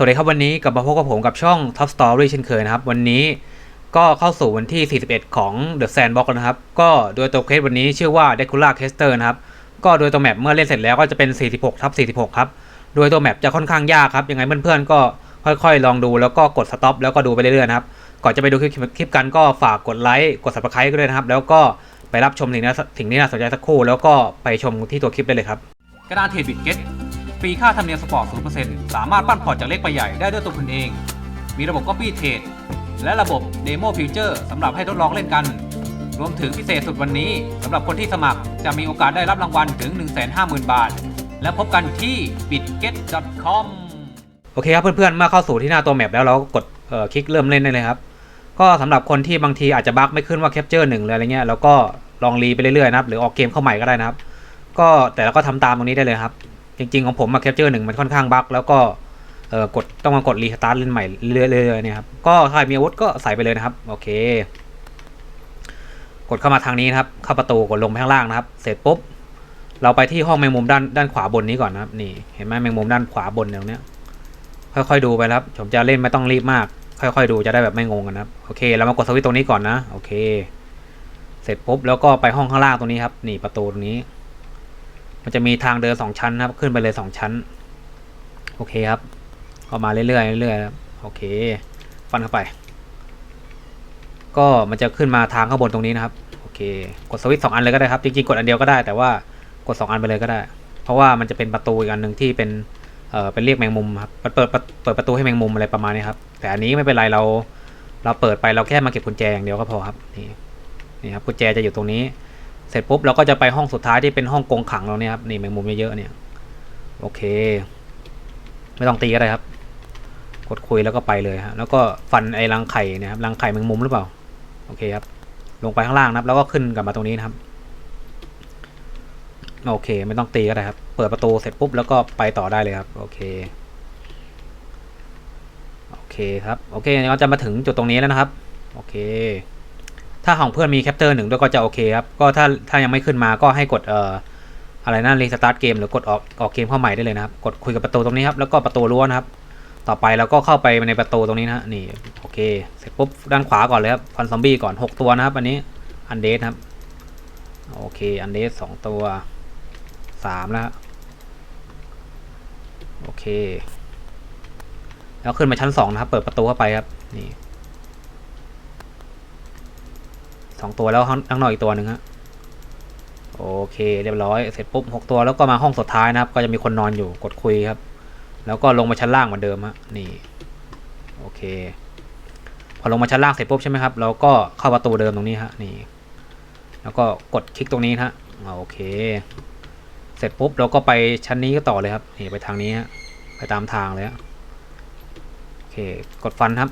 สวัสดีครับวันนี้กลับมาพบกับผมกับช่อง Top Story เช่นเคยนะครับ วันนี้ก็เข้าสู่วันที่ 41 ของ The Sandbox แล้วนะครับ ก็โดยตัวเคสวันนี้ชื่อว่า Dracula Caster นะครับ ก็โดยตัวแมปเมื่อเล่นเสร็จแล้วก็จะเป็น 46ทับ46 ครับ โดยตัวแมปจะค่อนข้างยากครับ ยังไงเพื่อนๆก็ค่อยๆ ลองดูแล้วก็กด stop แล้วก็ดูไปเรื่อยๆนะครับ ก่อนจะไปดูคลิปกันก็ฝากกดไลค์กด subscribe กันด้วยนะครับ แล้วก็ไปรับชมสิ่งนี้สิ่งนี้น่าสนใจสักครู่ แล้วก็ไปชมที่ตัวคลิปได้เลยครับกระดานเทรดบิตเก็ต ฟรีค่าธรรมเนียมสปอร์ต 0%สามารถปั้นพอร์ตจากเล็กไปใหญ่ได้ด้วยตัวคุณเอง มีระบบ Copy Trade และระบบ Demo Future สำหรับให้ทดลองเล่นกัน รวมถึงพิเศษสุดวันนี้สำหรับคนที่สมัครจะมีโอกาสได้รับรางวัลถึง 150,000 บาท และพบกันที่ bitget.com โอเคครับเพื่อนๆ เมื่อเข้าสู่ที่หน้าตัวแมปแล้วเราก็กดคลิกเริ่มเล่นได้เลยครับ ก็สำหรับคนที่บางทีอาจจะบั๊กไม่ขึ้นว่า Capture 1เลยอะไรเงี้ยเราก็ลองรีไปเรื่อยๆนะครับหรือออกเกมเข้าใหม่ก็ได้นะครับ ก็แต่เราก็ทำตามตรงนี้ได้เลยครับ จริง ๆ ของผมมาแคปเจอร์หนึ่งมันค่อนข้างบั๊กแล้วก็เออกดต้องมากดรีสตาร์ทเล่นใหม่เรื่อยๆเนี่ยครับก็ใครมีอาวุธก็ใส่ไปเลยนะครับ โอเค กดเข้ามาทางนี้นะครับ เข้าประตูกดลงไปข้างล่างนะครับ เสร็จปุ๊บ เราไปที่ห้องแมงมุมด้านด้านขวาบนนี้ก่อนนะครับ นี่เห็นไหมแมงมุมด้านขวาบนตรงเนี้ยค่อยๆดูไปครับผมจะเล่นไม่ต้องรีบมาก ค่อยๆดูจะได้แบบไม่งงกันนะครับโอเคเรามากดสวิตช์ตรงนี้ก่อนนะ โอเค เสร็จปุ๊บแล้วก็ไปห้องข้างล่างตรงนี้ครับ นี่ประตูตรงนี้ มันจะมีทางเดินสองชั้นนะครับ ขึ้นไปเลยสองชั้น โอเคครับก็มาเรื่อยๆเรื่อยๆครับโอเค ฟันเข้าไป ก็มันจะขึ้นมาทางข้างบนตรงนี้นะครับ โอเค กดสวิตช์สองอันเลยก็ได้ครับ จริงๆ กดอันเดียวก็ได้ แต่ว่ากดสองอันไปเลยก็ได้ เพราะว่ามันจะเป็นประตูอีกอันหนึ่งที่เป็น เอ่อ เป็นเรียกแมงมุมครับ เปิด เปิดเปิดเปิดประตูให้แมงมุมอะไรประมาณนี้ครับ แต่อันนี้ไม่เป็นไร เรา เราเปิดไป เราแค่มาเก็บกุญแจอย่างเดียวก็พอครับ นี่ นี่ครับ กุญแจจะอยู่ตรงนี้ เสร็จปุ๊บเราก็จะไปห้องสุดท้ายที่เป็นห้องกงขังเราเนี่ยครับนี่แมงมุมเยอะๆเนี่ยโอเค ไม่ต้องตีก็ได้ครับ กดคุยแล้วก็ไปเลยฮะแล้วก็ฟันไอ้รังไข่เนะครับรังไข่แมงมุมหรือเปล่าโอเคครับ ลงไปข้างล่างนะครับ แล้วก็ขึ้นกลับมาตรงนี้นะครับโอเค ไม่ต้องตีก็ได้ครับ เปิดประตูเสร็จปุ๊บแล้วก็ไปต่อได้เลยครับโอเคโอเคครับโอเคเราจะมาถึงจุดตรงนี้แล้วนะครับ โอเค ถ้าของเพื่อนมีแคปเตอร์หนึ่งด้วยก็จะโอเคครับ ก็ถ้าถ้ายังไม่ขึ้นมาก็ให้กดเอ่ออะไรนะรีสตาร์ทเกมหรือกดออกออกเกมเข้าใหม่ได้เลยนะครับ กดคุยกับประตูตรงนี้ครับ แล้วก็ประตูรั้วนะครับ ต่อไปเราก็เข้าไปในประตูตรงนี้นะนี่โอเค เสร็จปุ๊บด้านขวาก่อนเลยครับฟันซอมบี้ก่อน 6 ตัวนะครับ อันนี้อันเดสครับ โอเค อันเดสสองตัวสามแล้วโอเค แล้วขึ้นมาชั้นสองนะครับ เปิดประตูเข้าไปครับ นี่ สองตัวแล้วข้างนอกอีกตัวหนึ่งฮะโอเคเรียบร้อยเสร็จปุ๊บหกตัวแล้วก็มาห้องสุดท้ายนะครับ ก็จะมีคนนอนอยู่กดคุยครับ แล้วก็ลงมาชั้นล่างเหมือนเดิมฮะนี่โอเค พอลงมาชั้นล่างเสร็จปุ๊บใช่ไหมครับเราก็เข้าประตูเดิมตรงนี้ฮะนี่ แล้วก็กดคลิกตรงนี้ฮะโอเค เสร็จปุ๊บเราก็ไปชั้นนี้ก็ต่อเลยครับนี่ไปทางนี้ฮะไปตามทางเลยฮะโอเค กดฟันครับ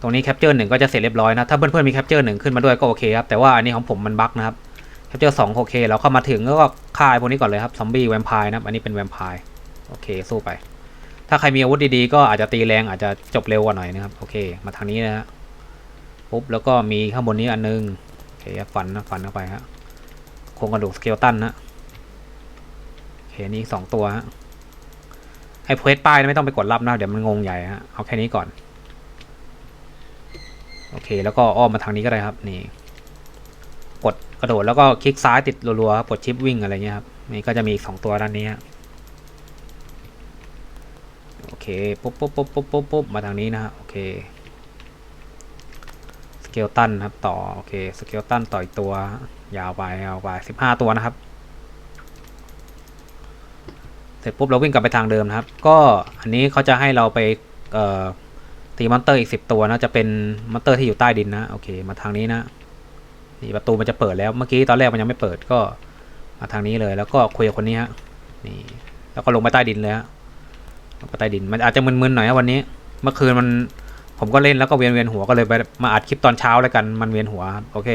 ตรงนี้แคปเจอร์หนึ่งก็จะเสร็จเรียบร้อยนะ ถ้าเพื่อนๆมีแคปเจอร์หนึ่งขึ้นมาด้วยก็โอเคครับ แต่ว่าอันนี้ของผมมันบั๊กนะครับแคปเจอร์สองโอเคเราเข้ามาถึงก็ฆ่าไอ้พวกนี้ก่อนเลยครับซอมบี้แวมไพร์นะอันนี้เป็นแวมไพร์โอเคสู้ไป ถ้าใครมีอาวุธดีๆ ก็อาจจะตีแรงอาจจะจบเร็วกว่าหน่อยนะครับโอเค มาทางนี้นะฮะปุ๊บแล้วก็มีข้างบนนี้อันนึงโอเคฟันนะฟันเข้าไปฮะโครงกระดูกสเกลตันนะโอเคนี่สองตัวฮะไอ้เพจป้ายไม่ต้องไปกดรับนะเดี๋ยวมันงงใหญ่ฮะเอาแค่นี้ก่อน โอเค แล้วก็อ้อมมาทางนี้ก็ได้ครับ นี่ กดกระโดดแล้วก็คลิกซ้ายติดรัวๆครับกดชิปวิ่งอะไรเงี้ยครับ นี่ก็จะมีอีกสองตัวด้านนี้โอเค ปุ๊บปุ๊บปุ๊บปุ๊บปุ๊บปุ๊บมาทางนี้นะฮะ โอเค สเกลตันครับ ต่อ โอเค สเกลตันต่ออีกตัวยาวไปยาวไปสิบห้าตัวนะครับ เสร็จปุ๊บเราวิ่งกลับไปทางเดิมนะครับ ก็อันนี้เขาจะให้เราไป เอ่อ ตีมอนเตอร์อีกสิบตัวนะจะเป็นมอนเตอร์ที่อยู่ใต้ดินนะโอเค มาทางนี้นะนี่ประตูมันจะเปิดแล้วเมื่อกี้ตอนแรกมันยังไม่เปิดก็มาทางนี้เลยแล้วก็คุยกับคนนี้ฮะนี่แล้วก็ลงไปใต้ดินเลยฮะลงไปใต้ดินมันอาจจะมึนๆหน่อยนะวันนี้ เมื่อคืนมันผมก็เล่นแล้วก็เวียนเวียนหัวก็เลยไปมาอัดคลิปตอนเช้าแล้วกันมันเวียนหัวโอเค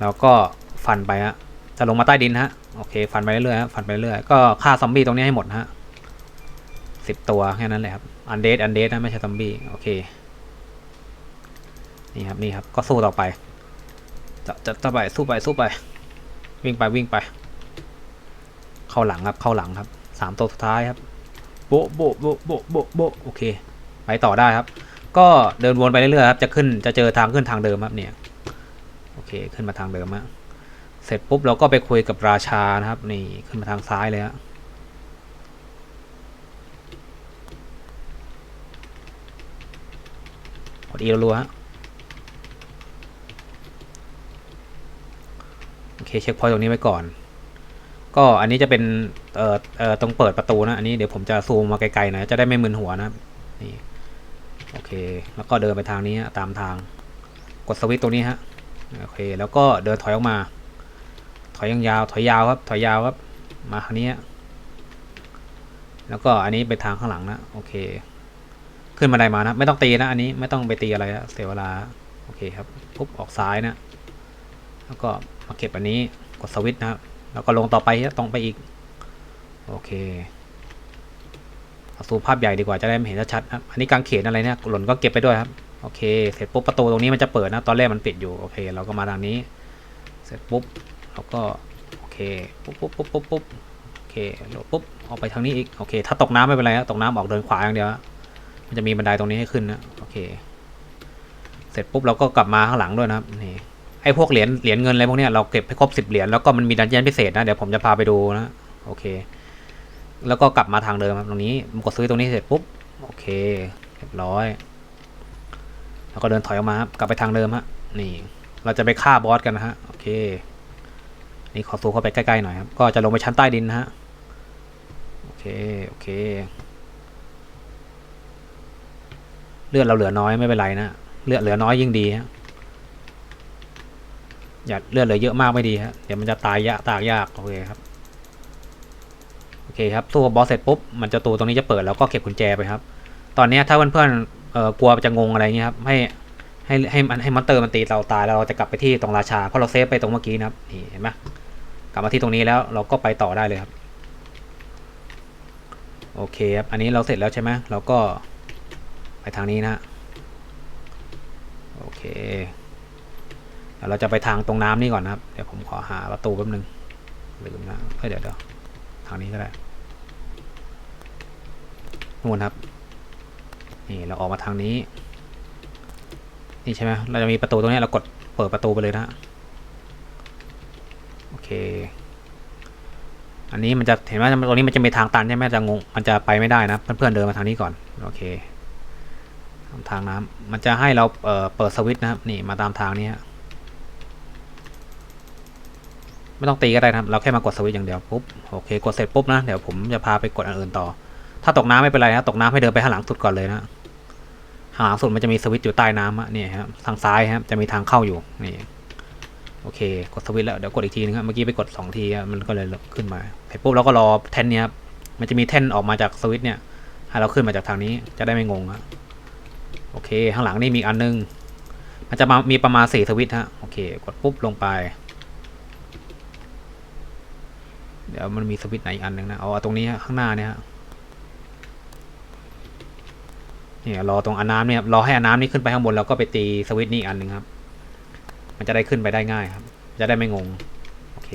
แล้วก็ฟันไปฮะจะลงมาใต้ดินฮะโอเค ฟันไปเรื่อยๆฮะฟันไปเรื่อยก็ฆ่าซอมบี้ตรงนี้ให้หมดฮะ สิบตัว แค่นั้นแหละครับอันเดดอันเดดนะไม่ใช่ซอมบี้โอเค นี่ครับนี่ครับก็สู้ต่อไป จะจะจะไปสู้ไปสู้ไป วิ่งไปวิ่งไป เข้าหลังครับเข้าหลังครับสามตัวสุดท้ายครับโบะโบะโบะโบะโบะโบะโอเค ไปต่อได้ครับ ก็เดินวนไปเรื่อยๆครับจะขึ้นจะเจอทางขึ้นทางเดิมครับเนี่ยโอเคขึ้นมาทางเดิมฮะเสร็จปุ๊บเราก็ไปคุยกับราชานะครับ นี่ขึ้นมาทางซ้ายเลยฮะกด อีรัวฮะโอเคเช็คพอยต์ตรงนี้ไว้ก่อน ก็อันนี้จะเป็นเอ่อเอ่อตรงเปิดประตูนะ อันนี้เดี๋ยวผมจะซูมมาไกลๆหน่อยจะได้ไม่มึนหัวนะนี่โอเค แล้วก็เดินไปทางนี้ตามทางกดสวิตช์ตรงนี้ฮะโอเค แล้วก็เดินถอยออกมา ถอยยาวถอยยาวครับ ถอยยาวครับ มาทางนี้ แล้วก็อันนี้ไปทางข้างหลังนะ โอเค ขึ้นมาไดมานะ ไม่ต้องตีนะ อันนี้ไม่ต้องไปตีอะไรนะเสียเวลา โอเคครับปุ๊บออกซ้ายนะ แล้วก็มาเก็บอันนี้กดสวิตช์นะครับ แล้วก็ลงต่อไปฮะตรงไปอีก โอเคเอาซูมภาพใหญ่ดีกว่าจะได้เห็นชัดๆครับ อันนี้กางเขนอะไรเนี่ย หล่นก็เก็บไปด้วยครับ โอเค เสร็จปุ๊บประตูตรงนี้มันจะเปิดนะ ตอนแรกมันปิดอยู่ โอเค เราก็มาทางนี้ เสร็จปุ๊บเราก็โอเค ปุ๊บปุ๊บปุ๊บปุ๊บปุ๊บโอเคหลดปุ๊บออกไปทางนี้อีก โอเค ถ้าตกน้ำไม่เป็นไรครับตกน้ำออกเดินขวาอย่างเดียว มันจะมีบันไดตรงนี้ให้ขึ้นนะโอเค เสร็จปุ๊บเราก็กลับมาข้างหลังด้วยนะครับนี่ไอ้พวกเหรียญเหรียญเงินอะไรพวกเนี้ยเราเก็บให้ครบสิบเหรียญแล้วก็มันมีดันเจี้ยนพิเศษนะเดี๋ยวผมจะพาไปดูนะโอเค แล้วก็กลับมาทางเดิมตรงนี้กดซื้อตรงนี้เสร็จปุ๊บโอเคเรียบร้อย แล้วก็เดินถอยออกมาครับกลับไปทางเดิมฮะนี่ เราจะไปฆ่าบอสกันนะฮะโอเค นี่ขอซูมเข้าไปใกล้ๆหน่อยครับก็จะลงไปชั้นใต้ดินนะฮะโอเคโอเค เลือดเราเหลือน้อยไม่เป็นไรนะเลือดเหลือน้อยยิ่งดีฮะอย่าเลือดเหลือเยอะมากไม่ดีฮะเดี๋ยวมันจะตายยากตายยากโอเคครับโอเคครับสู้กับบอสเสร็จปุ๊บมันจะตูตรงนี้จะเปิดแล้วก็เก็บกุญแจไปครับ ตอนนี้ถ้าเพื่อนๆเอ่อกลัวจะงงอะไรเงี้ยครับให้ให้ให้มันให้มอนเตอร์มันตีเราตายแล้วเราจะกลับไปที่ตรงราชาเพราะเราเซฟไปตรงเมื่อกี้นะครับนี่เห็นไหมกลับมาที่ตรงนี้แล้วเราก็ไปต่อได้เลยครับ โอเคครับอันนี้เราเสร็จแล้วใช่ไหมเราก็ ไปทางนี้นะโอเคเดี๋ยวเราจะไปทางตรงน้ำนี่ก่อนนะครับ เดี๋ยวผมขอหาประตูแป๊บนึงลืมนะเอ้ยเดี๋ยวเดี๋ยวทางนี้ก็ได้นู่นครับนี่เราออกมาทางนี้ นี่ใช่ไหมเราจะมีประตูตรงนี้เรากดเปิดประตูไปเลยนะโอเค อันนี้มันจะเห็นว่าตรงนี้มันจะมีทางตันใช่ไหมจะงงมันจะไปไม่ได้นะเพื่อนๆเดินมาทางนี้ก่อนโอเค ทางน้ำมันจะให้เราเเปิดสวิตช์นะครับนี่มาตามทางนี้ไม่ต้องตีก็ได้นะครับ เราแค่มากดสวิตช์อย่างเดียวปุ๊บโอเคกดเสร็จปุ๊บนะเดี๋ยวผมจะพาไปกดอันอื่นต่อ ถ้าตกน้ำไม่เป็นไรนะตกน้ำให้เดินไปข้างหลังสุดก่อนเลยนะข้างหลังสุดมันจะมีสวิตช์อยู่ใต้น้ำนี่ครับทางซ้ายครับจะมีทางเข้าอยู่นี่โอเค กดสวิตช์แล้วเดี๋ยวกดอีกทีนึงครับเมื่อกี้ไปกดสองทีมันก็เลยขึ้นมาเสร็จปุ๊บเราก็รอแท่นนี้ครับมันจะมีแท่นออกมาจากสวิตช์เนี่ยให้เราขึ้นมาจากทางนี้จะได้ไม่งงอะ โอเค ข้างหลังนี่มีอันนึง มันจะมามีประมาณสี่สวิตฮะ โอเค กดปุ๊บลงไป เดี๋ยวมันมีสวิตไหนอีกอันหนึ่งนะ เอาตรงนี้ข้างหน้าเนี่ยฮะเนี่ยรอตรงอันน้ำเนี่ยรอให้อันน้ำนี้ขึ้นไปข้างบนแล้วก็ไปตีสวิตช์นี่อันหนึ่งครับ มันจะได้ขึ้นไปได้ง่ายครับ จะได้ไม่งง โอเค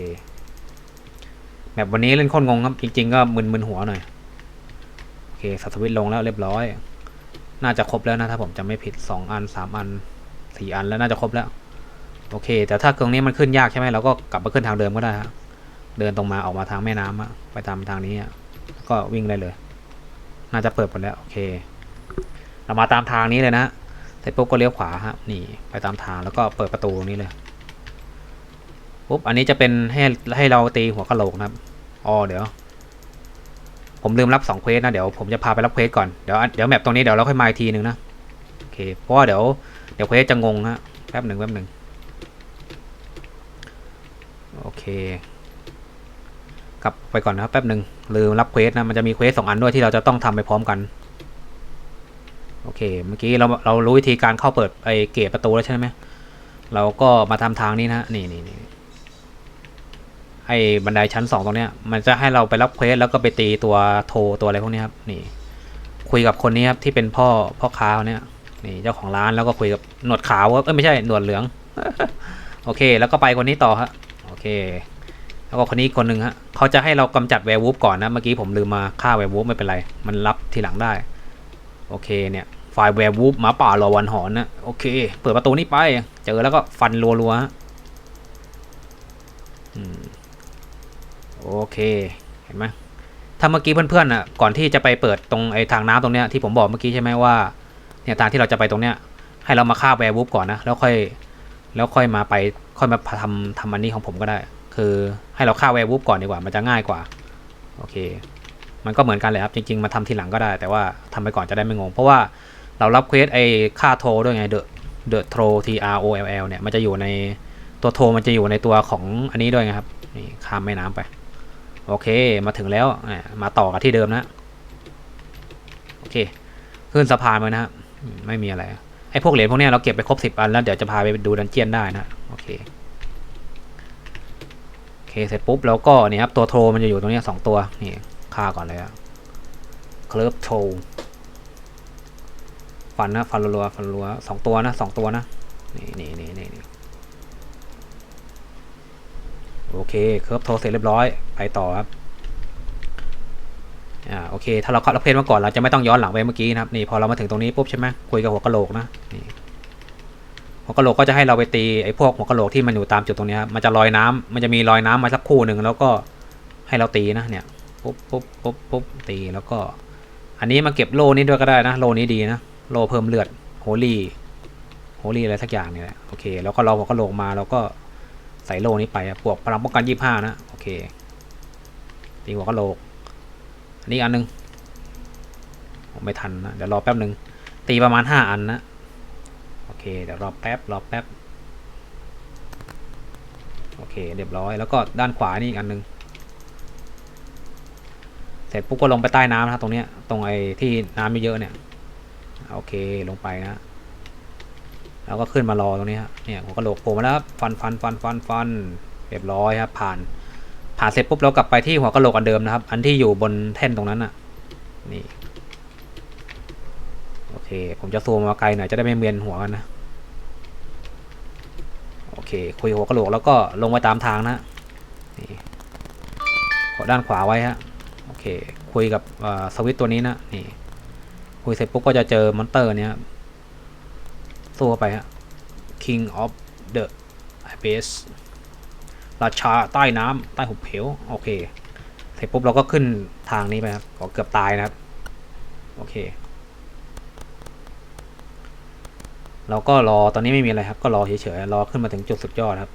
แบบวันนี้เล่นโคนงงครับ จริง ๆ ก็มึนๆหัวหน่อย โอเคสับสวิตช์ลงแล้วเรียบร้อย น่าจะครบแล้วนะถ้าผมจำไม่ผิดสองอันสามอันสี่อันแล้วน่าจะครบแล้ว โอเค แต่ถ้าตรงนี้มันขึ้นยากใช่ไหมเราก็กลับมาขึ้นทางเดิมก็ได้ฮะเดินตรงมาออกมาทางแม่น้ำอะไปตามทางนี้ก็วิ่งได้เลย น่าจะเปิดหมดแล้วโอเค เรามาตามทางนี้เลยนะเสร็จปุ๊บก็เลี้ยวขวาฮะนี่ไปตามทางแล้วก็เปิดประตูตรงนี้เลยปุ๊บอันนี้จะเป็นให้ให้เราตีหัวกะโหลกนะครับอ๋อเดี๋ยว ผมลืมรับสองเควสนะ เดี๋ยวผมจะพาไปรับเควสก่อน เดี๋ยวเดี๋ยวแมปตรงนี้เดี๋ยวเราค่อยมาอีกทีหนึ่งนะ โอเค เพราะว่าเดี๋ยวเดี๋ยวเควสจะงงฮะแป๊บหนึ่งแป๊บหนึ่งโอเค กลับไปก่อนนะครับแป๊บหนึ่งลืมรับเควสนะ มันจะมีเควสสองอันด้วยที่เราจะต้องทำไปพร้อมกัน โอเค เมื่อกี้เราเรารู้วิธีการเข้าเปิดไอเกตประตูแล้วใช่ไหมเราก็มาทำทางนี้นะ นี่นี่นี่ ไอ้บันไดชั้นสองตรงเนี้ย มันจะให้เราไปรับเควสแล้วก็ไปตีตัวโทตัวอะไรพวกนี้ครับ นี่ คุยกับคนนี้ครับที่เป็นพ่อพ่อค้าเนี่ยนี่เจ้าของร้านแล้วก็คุยกับหนวดขาวครับเอ้ยไม่ใช่หนวดเหลือง โอเค แล้วก็ไปคนนี้ต่อฮะโอเค แล้วก็คนนี้คนหนึ่งฮะเขาจะให้เรากำจัดแวร์วูฟก่อนนะเมื่อกี้ผมลืมมาฆ่าแวร์วูฟไม่เป็นไร มันรับทีหลังได้ โอเคเนี่ยไฟล์แวร์วูฟหมาป่ารอวันหอนนะโอเค เปิดประตูนี้ไป เจอแล้วก็ฟันรัวๆฮะอืม โอเคเห็นไหมถ้าเมื่อกี้เพื่อนๆอะก่อนที่จะไปเปิดตรงไอ้ทางน้ำตรงเนี้ยที่ผมบอกเมื่อกี้ใช่ไหมว่าเนี่ยทางที่เราจะไปตรงเนี้ยให้เรามาฆ่าแวร์วูฟก่อนนะแล้วค่อยแล้วค่อยมาไปค่อยมาทำทำอันนี้ของผมก็ได้ คือให้เราฆ่าแวร์วูฟก่อนดีกว่ามันจะง่ายกว่าโอเค มันก็เหมือนกันเลยครับจริง ๆ มาทำทีหลังก็ได้ แต่ว่าทำไปก่อนจะได้ไม่งง เพราะว่าเรารับเควสไอ้ค่าโทรด้วยไงเดอะเดอะโทร T R O L L เนี่ยมันจะอยู่ในตัวโทรมันจะอยู่ในตัวของอันนี้ด้วยไงครับนี่ข้ามแม่น้ำไป โอเคมาถึงแล้วมาต่อกันที่เดิมนะโอเคขึ้นสะพานไปนะครับไม่มีอะไรไอ้พวกเหรียญพวกนี้เราเก็บไปครบสิบอันแล้วเดี๋ยวจะพาไปดูดันเจียนได้นะโอเคโอเคเสร็จปุ๊บแล้วก็นี่ครับตัวโทรมันจะอยู่ตรงนี้สองตัวนี่ฆ่าก่อนเลยอะเคลิฟโทรฟันนะฟันรัวฟันรัวสองตัวนะสองตัวนะนี่นี่นี่นี่ โอเคเคิร์ฟโทรเสร็จเรียบร้อย ไปต่อครับอ่าโอเค ถ้าเราเข้ารับเพจมาก่อนเราจะไม่ต้องย้อนหลังไปเมื่อกี้นะครับนี่พอเรามาถึงตรงนี้ปุ๊บใช่ไหมคุยกับหัวกะโหลกนะนี่หัวกะโหลกก็จะให้เราไปตีไอ้พวกหัวกะโหลกที่มันอยู่ตามจุดตรงนี้ครับมันจะลอยน้ำมันจะมีลอยน้ำมาสักคู่หนึ่งแล้วก็ให้เราตีนะเนี่ยปุ๊บปุ๊บปุ๊บปุ๊บตีแล้วก็ อันนี้มาเก็บโลนี้ด้วยก็ได้นะ โลนี้ดีนะโลเพิ่มเลือดโฮลี่โฮลี่อะไรสักอย่างเนี่ยแหละโอเค แล้วก็เราหัวกะโหลกมาแล้วก็ ใส่โลนี้ไปอะบวกพลังป้องกันยี่ห้านะ โอเค ตีหัวกะโหลก อันนี้อันหนึงผมไม่ทันนะ เดี๋ยวรอแป๊บหนึ่ง ตีประมาณห้าอันนะ โอเค เดี๋ยวรอแป๊บ รอแป๊บ โอเค เรียบร้อย แล้วก็ด้านขวานี่อีกอันหนึง เสร็จปุ๊บก็ลงไปใต้น้ำนะตรงเนี้ย ตรงไอ้ที่น้ำเยอะๆเนี่ย โอเค ลงไปนะ แล้วก็ขึ้นมารอตรงนี้ฮะเนี่ยหัวกะโหลกโผล่มาแล้วฟันฟันฟันฟันฟันเรียบร้อยครับ ผ่าน ผ่านเสร็จปุ๊บเรากลับไปที่หัวกระโหลกอันเดิมนะครับ อันที่อยู่บนแท่นตรงนั้นน่ะ นี่ โอเค ผมจะซูมมาไกลหน่อยจะได้ไม่เมียนหัวกันนะ โอเค คุยหัวกระโหลกแล้วก็ลงไปตามทางนะ นี่กดด้านขวาไว้ฮะ โอเค คุยกับสวิตตัวนี้นะ นี่ คุยเสร็จปุ๊บก็จะเจอมอนเตอร์เนี้ย สู้เข้าไปฮะ King of the Abyss ราชาใต้น้ำใต้หุบเหวโอเค เสร็จปุ๊บเราก็ขึ้นทางนี้ไปครับก็เกือบตายนะครับ โอเค เราก็รอตอนนี้ไม่มีอะไรครับ ก็รอเฉยๆรอขึ้นมาถึงจุดสุดยอดครับ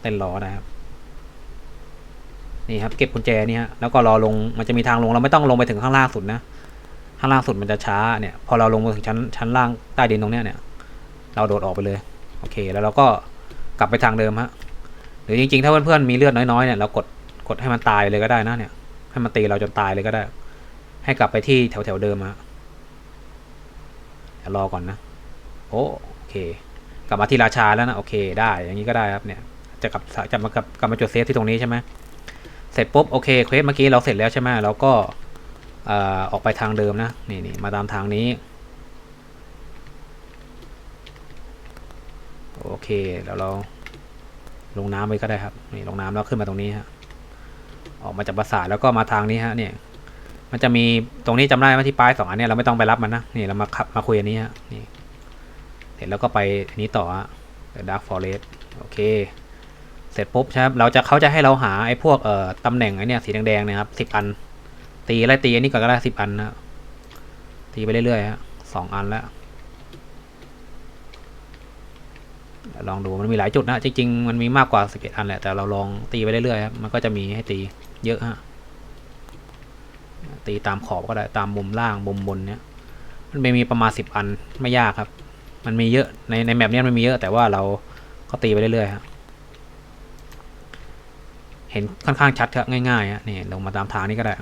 เต้นรอนะครับนี่ครับเก็บกุญแจนี่ฮะแล้วก็รอลงมันจะมีทางลงเราไม่ต้องลงไปถึงข้างล่างสุดนะ ข้างล่างสุดมันจะช้าเนี่ยพอเราลงมาถึงชั้นชั้นล่างใต้ดินตรงเนี้ยเนี่ย เราโดดออกไปเลยโอเค แล้วเราก็กลับไปทางเดิมฮะหรือจริงๆ ถ้าเพื่อนๆมีเลือดน้อยๆเนี่ยเรากดกดให้มันตายเลยก็ได้นะเนี่ย ให้มันตีเราจนตายเลยก็ได้ ให้กลับไปที่แถวๆเดิมฮะเดี๋ยวรอก่อนนะโอเค กลับมาที่ราชาแล้วนะโอเคได้อย่างนี้ก็ได้ครับเนี่ย จะกลับจะมากลับกลับมาจุดเซฟที่ตรงนี้ใช่ไหมเสร็จปุ๊บโอเคเควสเมื่อกี้เราเสร็จแล้วใช่ไหมเราก็ อออกไปทางเดิมนะนี่นี่มาตามทางนี้โอเคเดี๋ยวเราลงน้ำไปก็ได้ครับนี่ลงน้ำแล้วขึ้นมาตรงนี้ฮะออกมาจากปราสาทแล้วก็มาทางนี้ฮะเนี่ยมันจะมีตรงนี้จำได้ไหมที่ป้ายสองอันเนี้ยเราไม่ต้องไปรับมันนะนี่เรามาขับมาคุยอันนี้ฮะนี่เสร็จแล้วก็ไปอันนี้ต่อฮะ Dark Forest โอเค เสร็จปุ๊บใช่ครับเราจะเขาจะให้เราหาไอ้พวกเอ่อตำแหน่งไอ้เนี่ยสีแดงๆนะครับสิบอัน ตีไล่ตีอันนี้ก่อนก็ได้สิบอันนะตีไปเรื่อยๆฮะสองอันแล้วลองดูมันมีหลายจุดนะจริงๆมันมีมากกว่าสิบเอ็ดอันแหละแต่เราลองตีไปเรื่อยๆครับมันก็จะมีให้ตีเยอะฮะตีตามขอบก็ได้ตามมุมล่างมุมบนเนี้ยมันไม่มีประมาณสิบอันไม่ยากครับ มันมีเยอะในในแมปนี้มันมีเยอะแต่ว่าเราก็ตีไปเรื่อยๆฮะเห็นค่อนข้างชัดครับง่ายๆฮะนี่ลงมาตามทางนี้ก็ได้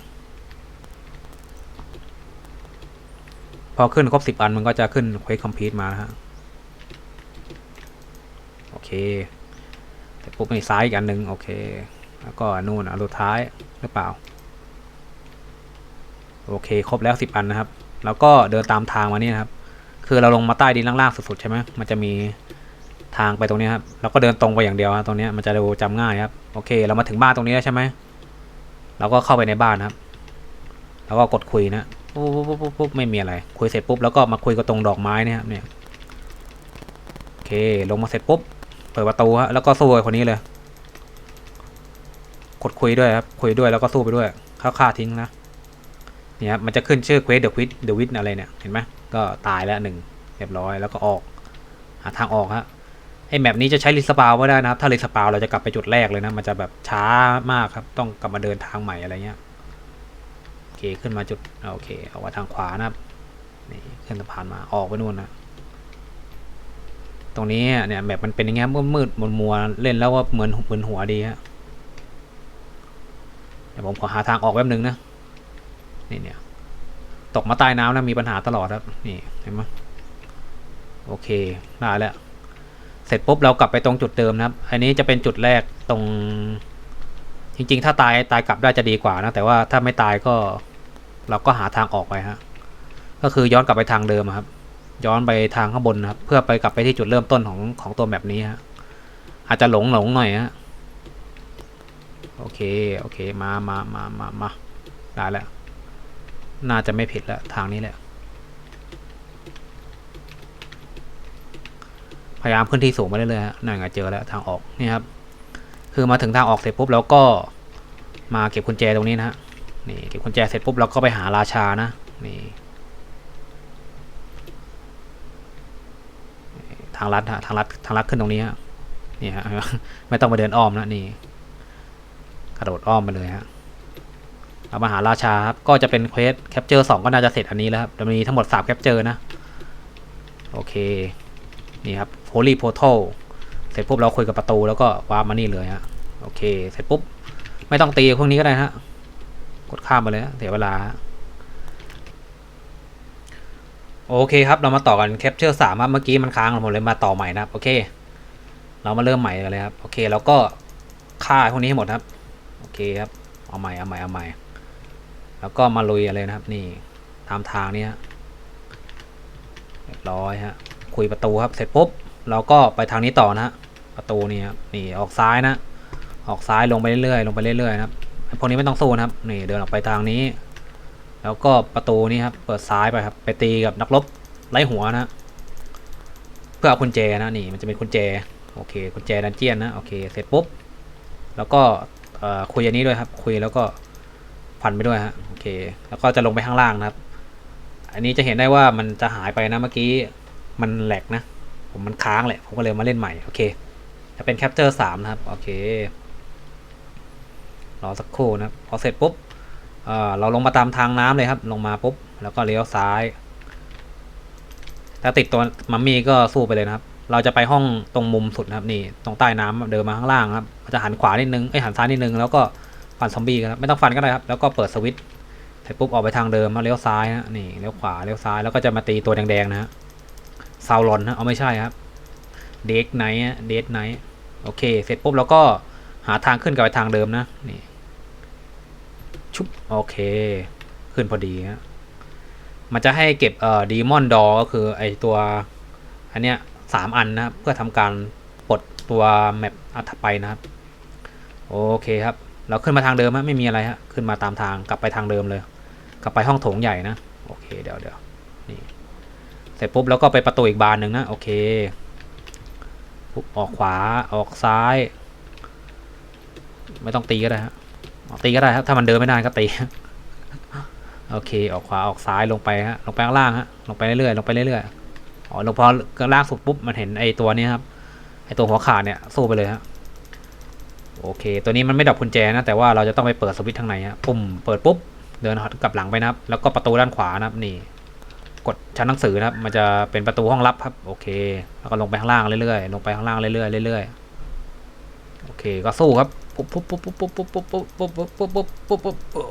อขึ้นครบสิบอันมันก็จะขึ้นเควสคอมพลีทมาฮะโอเคแต่ปุ๊บมีซ้ายอีกอันหนึ่งโอเค แล้วก็นู่นอันสุดท้ายหรือเปล่า โอเค ครบแล้วสิบอันนะครับ แล้วก็เดินตามทางมานี่นะครับ คือเราลงมาใต้ดินล่างๆสุดๆใช่ไหมมันจะมีทางไปตรงนี้ครับแล้วก็เดินตรงไปอย่างเดียวครับตรงนี้มันจะดูจำง่ายครับ โอเค เรามาถึงบ้านตรงนี้แล้วใช่ไหมเราก็เข้าไปในบ้านครับ แล้วก็กดคุยนะ ปุ๊บปุ๊บปุ๊บปุ๊บไม่มีอะไร คุยเสร็จปุ๊บแล้วก็มาคุยกับตรงดอกไม้นี่ครับเนี่ยโอเคลงมาเสร็จปุ๊บเปิดประตูฮะแล้วก็สู้กับคนนี้เลยกดคุยด้วยครับคุยด้วยแล้วก็สู้ไปด้วยฆ่าฆ่าทิ้งนะเนี่ยมันจะขึ้นชื่อเควสเดอะควิดเดอะวิดอะไรเนี่ยเห็นไหมก็ตายแล้วหนึ่งเรียบร้อยแล้วก็ออกหาทางออกฮะไอ้แมปนี้จะใช้รีสปาวไม่ได้นะครับ ถ้ารีสปาวเราจะกลับไปจุดแรกเลยนะ มันจะแบบช้ามากครับ ต้องกลับมาเดินทางใหม่อะไรเงี้ย เคขึ้นมาจุดโอเคออกมาทางขวานะครับนี่ขึ้นสะพานมาออกไปนู่นนะตรงนี้เนี่ยแบบมันเป็นอย่างเงี้ยมืดมืดมัวมัวเล่นแล้วว่าเหมือนเหมือนหัวดีฮะเดี๋ยวผมขอหาทางออกแป๊บนึงนะนี่เนี่ยตกมาใต้น้ำแล้วมีปัญหาตลอดครับนี่เห็นไหมโอเคได้แล้วเสร็จปุ๊บเรากลับไปตรงจุดเดิมนะครับ อันนี้จะเป็นจุดแรกตรง จริง ๆ ถ้าตายตายกลับได้จะดีกว่านะ แต่ว่าถ้าไม่ตายก็ เราก็หาทางออกไปฮะ ก็คือย้อนกลับไปทางเดิมครับ ย้อนไปทางข้างบนนะครับ เพื่อไปกลับไปที่จุดเริ่มต้นของของตัวแบบนี้ฮะ อาจจะหลงหลงหน่อยฮะ โอเค โอเค มามามามามาได้แล้ว น่าจะไม่ผิดแล้วทางนี้แหละ พยายามขึ้นที่สูงมาเรื่อยๆฮะนั่นไงเจอแล้วทางออกนี่ครับ คือมาถึงทางออกเสร็จปุ๊บแล้วก็มาเก็บกุญแจตรงนี้นะฮะ นี่เก็บกุญแจเสร็จปุ๊บเราก็ไปหาราชานะนี่ทางลัดฮะทางลัดทางลัดขึ้นตรงนี้ฮะนี่ฮะไม่ต้องมาเดินอ้อมนะนี่กระโดดอ้อมไปเลยฮะเรามาหาราชาครับก็จะเป็นเควสแคปเจอร์สองก็น่าจะเสร็จอันนี้แล้วครับจะมีทั้งหมดสามแคปเจอร์นะโอเคนี่ครับ Holy Portal เสร็จปุ๊บเราคุยกับประตูแล้วก็วาร์ปมานี่เลยฮะโอเค เสร็จปุ๊บ ไม่ต้องตีพวกนี้ก็ได้ฮะ กดข้ามไปเลยฮะเสียเวลา โอเคครับ เรามาต่อกันแคปเจอร์สามครับเมื่อกี้มันค้างผมเลยมาต่อใหม่นะครับ โอเค เรามาเริ่มใหม่กันเลยครับ โอเค แล้วก็ฆ่าพวกนี้ให้หมดครับ โอเคครับ เอาใหม่ เอาใหม่ เอาใหม่ แล้วก็มาลุยอะไรนะครับ นี่ตามทางนี้ฮะเรียบร้อยฮะ คุยประตูครับ เสร็จปุ๊บ เราก็ไปทางนี้ต่อนะประตูนี่ครับ นี่ออกซ้ายนะ ออกซ้ายลงไปเรื่อยๆ ลงไปเรื่อยๆนะครับ พวกนี้ไม่ต้องสู้นะครับ นี่เดินออกไปทางนี้ แล้วก็ประตูนี้ครับ เปิดซ้ายไปครับ ไปตีกับนักรบไล่หัวนะ เพื่อเอากุญแจนะนี่ มันจะเป็นกุญแจ โอเคกุญแจดันเจียนนะ โอเค เสร็จปุ๊บ แล้วก็คุยอันนี้ด้วยครับ คุยแล้วก็ฟันไปด้วยฮะ โอเค แล้วก็จะลงไปข้างล่างนะครับ อันนี้จะเห็นได้ว่ามันจะหายไปนะเมื่อกี้มันแหลกนะ ผมมันค้างแหละ ผมก็เลยมาเล่นใหม่ โอเค จะเป็นแคปเจอร์สามนะครับ โอเค รอสักครู่นะพอเสร็จปุ๊บเเราลงมาตามทางน้ำเลยครับ ลงมาปุ๊บ แล้วก็เลี้ยวซ้าย ถ้าติดตัวมัมมี่ก็สู้ไปเลยนะครับ เราจะไปห้องตรงมุมสุดนะครับ นี่ตรงใต้น้ำเดินมาข้างล่างครับจะหันขวานิดนึงเอ้หันซ้ายนิดนึงแล้วก็ฟันซอมบี้ครับไม่ต้องฟันก็ได้ครับ แล้วก็เปิดสวิตช์เสร็จปุ๊บออกไปทางเดิมมาเลี้ยวซ้ายฮะนี่เลี้ยวขวาเลี้ยวซ้ายแล้วก็จะมาตีตัวแดงๆนะซาวรอนนะเอาไม่ใช่ครับเด็กไนท์เดทไนท์โอเค เสร็จปุ๊บเราก็หาทางขึ้นกลับไปทางเดิมนะนี่ ชุบโอเค ขึ้นพอดีฮะมันจะให้เก็บเอ่อดีมอนดอก็คือไอตัว อันเนี้ยสามอันนะครับ เพื่อทำการปลดตัวแมปอัถไปนะครับ โอเคครับ เราขึ้นมาทางเดิมฮะไม่มีอะไรฮะขึ้นมาตามทางกลับไปทางเดิมเลย กลับไปห้องโถงใหญ่นะ โอเคเดี๋ยวเดี๋ยวนี่เสร็จปุ๊บแล้วก็ไปประตูอีกบานหนึ่งนะโอเคปุ๊บออกขวาออกซ้าย ไม่ต้องตีก็ได้ฮะ ตีก็ได้ครับ ถ้ามันเดินไม่ได้ก็ตี โอเค ออกขวาออกซ้ายลงไปฮะ ลงไปข้างล่างฮะ ลงไปเรื่อยๆ ลงไปเรื่อยๆ อ๋อ ลงพอล่างสุดปุ๊บ มันเห็นไอตัวนี้ครับ ไอตัวหัวขาดเนี่ย สู้ไปเลยฮะ โอเค ตัวนี้มันไม่ดับกุญแจนะ แต่ว่าเราจะต้องไปเปิดสวิตช์ทางในฮะ ปุ่ม เปิดปุ๊บ เดินกลับหลังไปนะครับ แล้วก็ประตูด้านขวานะครับ นี่ กดชั้นหนังสือนะครับ มันจะเป็นประตูห้องลับครับ โอเค แล้วก็ลงไปข้างล่างเรื่อยๆ ลงไปข้างล่างเรื่อยๆ เรื่อยๆ โอเคก็สู้ครับปุ๊บปุ๊บปุ๊บปุ๊บปุ๊บปุ๊บปุ๊บปุ๊บปุ๊บปุ๊บปุ๊บปุ๊บปุ๊บ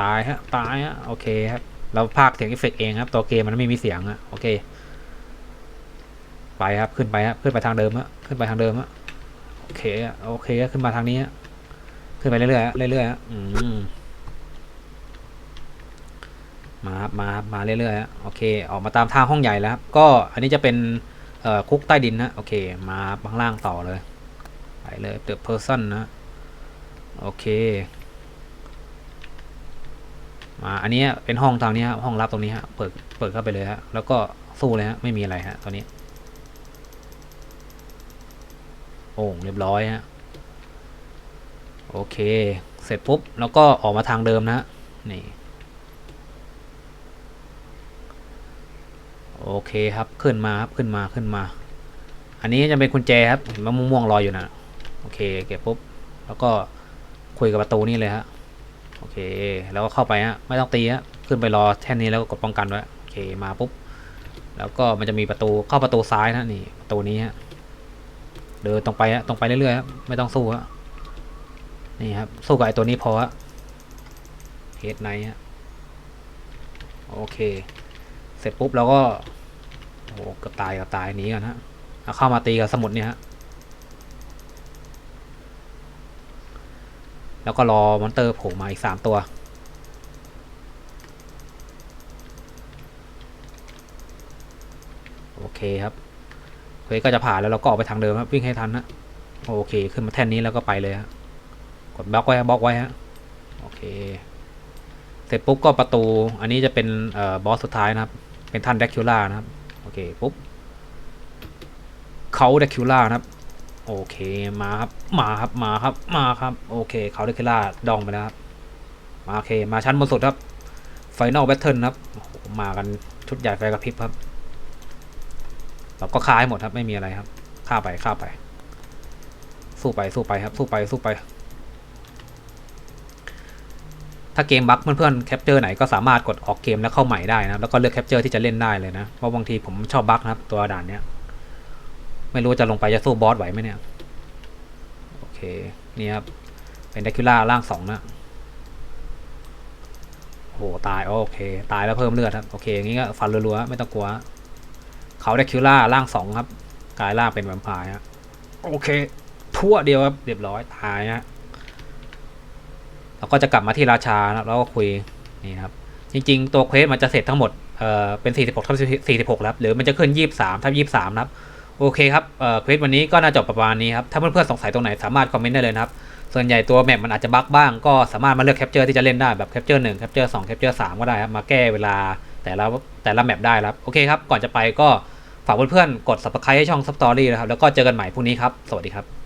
ตายฮะตายฮะโอเคครับเราพากเสียงเอฟเฟกเองครับตัวเกมมันไม่มีเสียงอะโอเค ไปครับขึ้นไปครับขึ้นไปทางเดิมฮะขึ้นไปทางเดิมฮะโอเคอะโอเคอะขึ้นมาทางนี้ฮะขึ้นไปเรื่อยๆฮะเรื่อยๆฮะอืมมาครับมาครับมาเรื่อยๆฮะโอเค ออกมาตามทางห้องใหญ่แล้วครับก็อันนี้จะเป็นเอ่อคุกใต้ดินนะโอเค มาข้างล่างต่อเลย เลยเดอะเพอร์ซันนะ โอเค มาอันนี้เป็นห้องทางนี้ฮะห้องลับตรงนี้ฮะ เปิด เปิดเข้าไปเลยฮะ แล้วก็สู้เลยฮะ ไม่มีอะไรฮะตอนนี้ โอ้เรียบร้อยฮะ โอเค เสร็จปุ๊บ แล้วก็ออกมาทางเดิมนะ นี่โอเคครับ ขึ้นมาครับ ขึ้นมา ขึ้นมา อันนี้จะเป็นกุญแจครับเห็นว่าม่วงๆรออยู่นะ อเคเก็บปุ๊บแล้วก็คุยกับประตูนี่เลยฮะโอเค แล้วก็เข้าไปฮะไม่ต้องตีฮะขึ้นไปรอแท่นนี้แล้วก็กดป้องกันไว้โอเคมาปุ๊บแล้วก็มันจะมีประตูเข้าประตูซ้ายนะนี่ประตูนี้ฮะเดินตรงไปฮะตรงไปเรื่อยๆครับไม่ต้องสู้ฮะนี่ครับสู้กับไอ้ตัวนี้พอฮะเฮดไนฮะโอเค เสร็จปุ๊บเราก็โอ้โหเกือบตายเกือบตายหนีกันฮะเอาเข้ามาตีกับสมุดเนี่ยฮะ แล้วก็รอมอนเตอร์โผล่มาอีกสามตัว โอเคครับเควก็จะผ่านแล้วเราก็ออกไปทางเดิมครับวิ่งให้ทันนะโอเค ขึ้นมาแท่นนี้แล้วก็ไปเลยฮะกดบล็อกไว้บล็อกไว้ฮะโอเค เสร็จปุ๊บก็ประตู อันนี้จะเป็นเอ่อบอสสุดท้ายนะครับ เป็นท่านแดกคิวล่านะครับ โอเค ปุ๊บเขาแดกคิวล่านะครับ โอเคมาครับมาครับมาครับมาครับ โอเคเขาแดกคิวล่าดองไปแล้วครับมาโอเค มาชั้นบนสุดครับไฟนอลแบทเทิลครับมากันชุดใหญ่ไฟกระพริบครับเราก็ฆ่าให้หมดครับไม่มีอะไรครับฆ่าไปฆ่าไป สู้ไปสู้ไปครับ สู้ไปสู้ไป ถ้าเกมบั๊กเพื่อนๆแคปเจอร์ไหนก็สามารถกดออกเกมแล้วเข้าใหม่ได้นะแล้วก็เลือกแคปเจอร์ที่จะเล่นได้เลยนะเพราะบางทีผมชอบบั๊กนะครับตัวด่านเนี้ย ไม่รู้จะลงไปจะสู้บอสไหวไหมเนี่ย โอเค นี่ครับ เป็นเดคิล่าร่างสองนะโอ้โหตายโอเค ตายแล้วเพิ่มเลือดครับ โอเคอย่างงี้ก็ฟันรัวๆ ไม่ต้องกลัว เขาเดคิล่าร่างสองครับ กลายร่างเป็นแวมไพร์ฮะโอเค ทั่วเดียวครับ เรียบร้อยตายฮะแล้วก็จะกลับมาที่ราชานะแล้วก็คุยนี่ครับ จริง ๆ ตัวเควสมันจะเสร็จทั้งหมด เอ่อ เป็น 46ทับ46 แล้วหรือมันจะขึ้น 23ทับ23 นะครับ โอเคครับคลิปวันนี้ก็น่าจบประมาณนี้ครับ ถ้าเพื่อนๆสงสัยตรงไหนสามารถคอมเมนต์ได้เลยนะครับ ส่วนใหญ่ตัวแมปมันอาจจะบั๊กบ้างก็สามารถมาเลือกแคปเจอร์ที่จะเล่นได้แบบแคปเจอร์หนึ่งแคปเจอร์สองแคปเจอร์สามก็ได้ครับ มาแก้เวลาแต่ละแต่ละแมปได้ครับ โอเคครับ ก่อนจะไปก็ฝากเพื่อนๆกด subscribe ให้ช่องซับสตอรี่นะครับ แล้วก็เจอกันใหม่พรุ่งนี้ครับ สวัสดีครับ